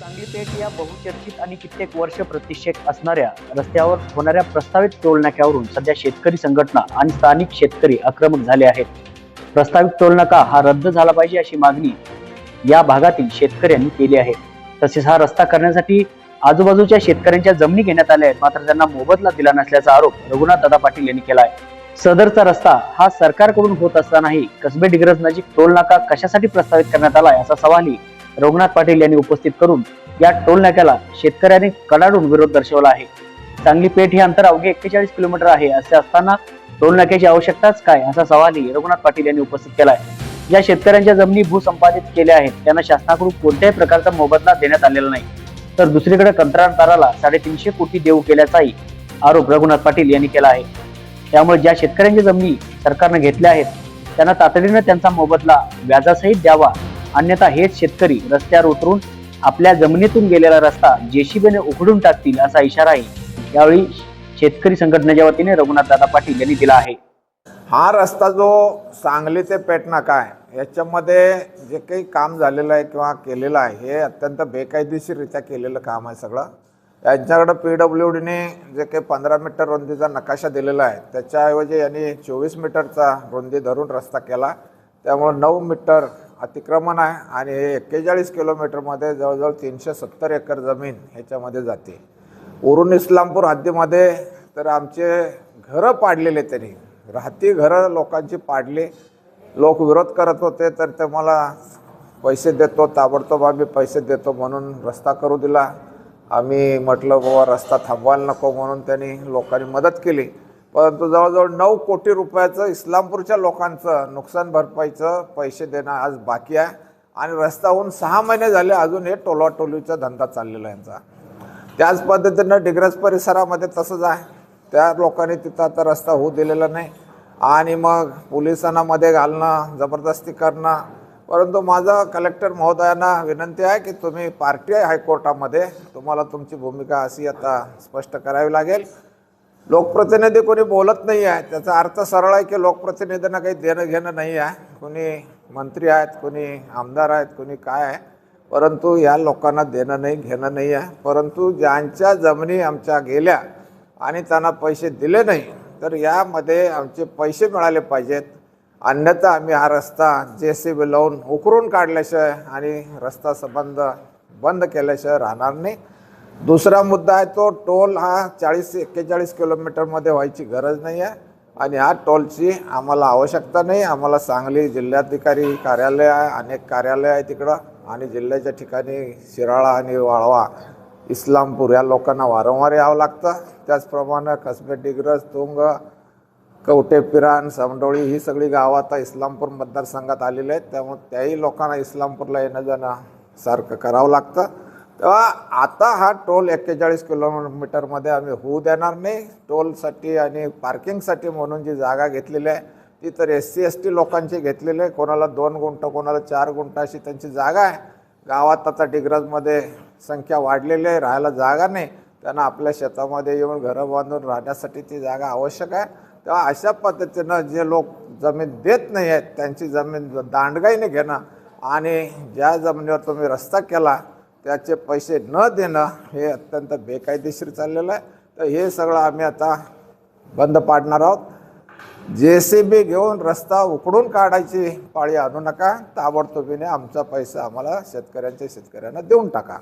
सांगली पेठ या बहुचर्चित आणि कित्येक वर्ष प्रतिष्ठेत असणाऱ्या रस्त्यावर होणाऱ्या प्रस्तावित टोलनाक्यावरून सध्या शेतकरी संघटना आणि स्थानिक शेतकरी आक्रमक झाले आहेत. प्रस्तावित टोलनाका हा रद्द झाला पाहिजे अशी मागणी या भागातील शेतकऱ्यांनी केली आहे. तसेच हा रस्ता करण्यासाठी आजूबाजूच्या शेतकऱ्यांच्या जमिनी घेण्यात आल्या आहेत. मात्र त्यांना मोबदला दिला नसल्याचा आरोप रघुनाथ दादा पाटील यांनी केला आहे. सदरचा रस्ता हा सरकारकडून होत असतानाही कसबे डिग्रज नजीक टोलनाका कशासाठी प्रस्तावित करण्यात आलाय असा सवालही रघुनाथ पाटील यांनी उपस्थित करून या टोल नाक्याला शेतकऱ्यांनी कडाडून विरोध दर्शवला आहे. सांगली पेठ हे अंतर अवघे एक्केचाळीस किलोमीटर आहे. असे असताना टोल नाक्याची आवश्यकताच काय? असा सवालही रघुनाथ पाटील यांनी उपस्थित केला आहे. ज्या शेतकऱ्यांच्या जमिनी भूसंपादित केल्या आहेत. त्यांना शासनाकडून कोणत्याही प्रकारचा मोबदला देण्यात आलेला नाही. तर दुसरीकडे कंत्राटदाराला साडेतीनशे कोटी देऊ केल्याचाही आरोप रघुनाथ पाटील यांनी केला आहे. त्यामुळे ज्या शेतकऱ्यांच्या जमिनी सरकारने घेतल्या आहेत त्यांना तातडीने त्यांचा मोबदला व्याजासहित द्यावा अन्यथा हेच शेतकरी रस्त्यावर उतरून आपल्या जमिनीतून गेलेला रस्ता जेसीबीने उघडून टाकतील असा इशाराही यावेळी शेतकरी संघटनेच्या वतीने रघुनाथ दादा पाटील यांनी दिला आहे. हा रस्ता जो सांगली ते पेटनाका काय याच्यामध्ये जे काही काम झालेलं आहे किंवा केलेलं आहे हे अत्यंत बेकायदेशीररित्या केलेलं काम आहे सगळं. यांच्याकडं पी डब्ल्यू डीने जे काही पंधरा मीटर रुंदीचा नकाशा दिलेला आहे त्याच्याऐवजी यांनी चोवीस मीटरचा रुंदी धरून रस्ता केला. त्यामुळं नऊ मीटर अतिक्रमण आहे आणि हे एक्केचाळीस किलोमीटरमध्ये जवळजवळ तीनशे सत्तर एकर जमीन ह्याच्यामध्ये जाते. उरून इस्लामपूर हद्दीमध्ये तर आमचे घरं पाडलेले त्यांनी. राहती घरं लोकांची पाडली. लोक विरोध करत होते तर ते मला पैसे देतो ताबडतोब आम्ही पैसे देतो म्हणून रस्ता करू दिला. आम्ही म्हटलं बाबा रस्ता थांबवायला नको म्हणून त्यांनी लोकांनी मदत केली. परंतु जवळजवळ नऊ कोटी रुपयाचं इस्लामपूरच्या लोकांचं नुकसान भरपाईचं पैसे देणं आज बाकी आहे. आणि रस्ता होऊन सहा महिने झाले अजून हे टोलाटोलीचा धंदा चाललेला यांचा. त्याच पद्धतीनं डिग्रज परिसरामध्ये तसंच आहे. त्या लोकांनी तिथं आता रस्ता होऊ दिलेला नाही. आणि मग पोलिसांना मध्ये घालणं जबरदस्ती करणं. परंतु माझं कलेक्टर महोदयांना विनंती आहे की तुम्ही पार्टी आहे हायकोर्टामध्ये तुम्हाला तुमची भूमिका अशी आता स्पष्ट करावी लागेल. लोकप्रतिनिधी कोणी बोलत नाही आहे. त्याचा अर्थ सरळ आहे की लोकप्रतिनिधींना काही देणं घेणं नाही आहे. कोणी मंत्री आहेत कोणी आमदार आहेत कोणी काय आहे. परंतु या लोकांना देणं नाही घेणं नाही आहे. परंतु ज्यांच्या जमिनी आमच्या गेल्या आणि त्यांना पैसे दिले नाही तर यामध्ये आमचे पैसे मिळाले पाहिजेत. अन्यथा आम्ही हा रस्ता जे सी बी लावून उकरून काढल्याशिवाय आणि रस्ता संबंध बंद केल्याशिवाय राहणार नाही. दुसरा मुद्दा आहे तो टोल हा चाळीस एक्केचाळीस किलोमीटरमध्ये व्हायची गरज नाही आहे आणि ह्या टोलची आम्हाला आवश्यकता नाही. आम्हाला सांगली जिल्हाधिकारी कार्यालय आहे अनेक कार्यालय आहे तिकडं. आणि जिल्ह्याच्या ठिकाणी शिराळा आणि वाळवा इस्लामपूर या लोकांना वारंवार यावं लागतं. त्याचप्रमाणे कसबे डिग्रज तुंग कवटे पिराण समडोळी ही सगळी गावं आता इस्लामपूर मतदारसंघात आलेली आहेत. त्यामुळे त्याही लोकांना इस्लामपूरला येणं जाणं सारखं करावं लागतं. तेव्हा आता हा टोल एक्केचाळीस किलोमीटरमध्ये आम्ही होऊ देणार नाही. टोलसाठी आणि पार्किंगसाठी म्हणून जी जागा घेतलेली आहे ती तर एस सी एस टी लोकांची घेतलेली आहे. कोणाला दोन गुंठ कोणाला चार गुंठ अशी त्यांची जागा आहे. गावात आता डिग्रजमध्ये संख्या वाढलेली आहे राहायला जागा नाही. त्यांना आपल्या शेतामध्ये येऊन घरं बांधून राहण्यासाठी ती जागा आवश्यक आहे. तेव्हा अशा पद्धतीनं जे लोक जमीन देत नाही आहेत त्यांची जमीन दांडगाईने घेणं आणि ज्या जमिनीवर तुम्ही रस्ता केला त्याचे पैसे न देणं हे अत्यंत बेकायदेशीर चाललेलं आहे. तर हे सगळं आम्ही आता बंद पाडणार आहोत. जे सी बी घेऊन रस्ता उकडून काढायची पाळी आणू नका. ताबडतोबीने आमचा पैसा आम्हाला शेतकऱ्यांच्या शेतकऱ्यांना देऊन टाका.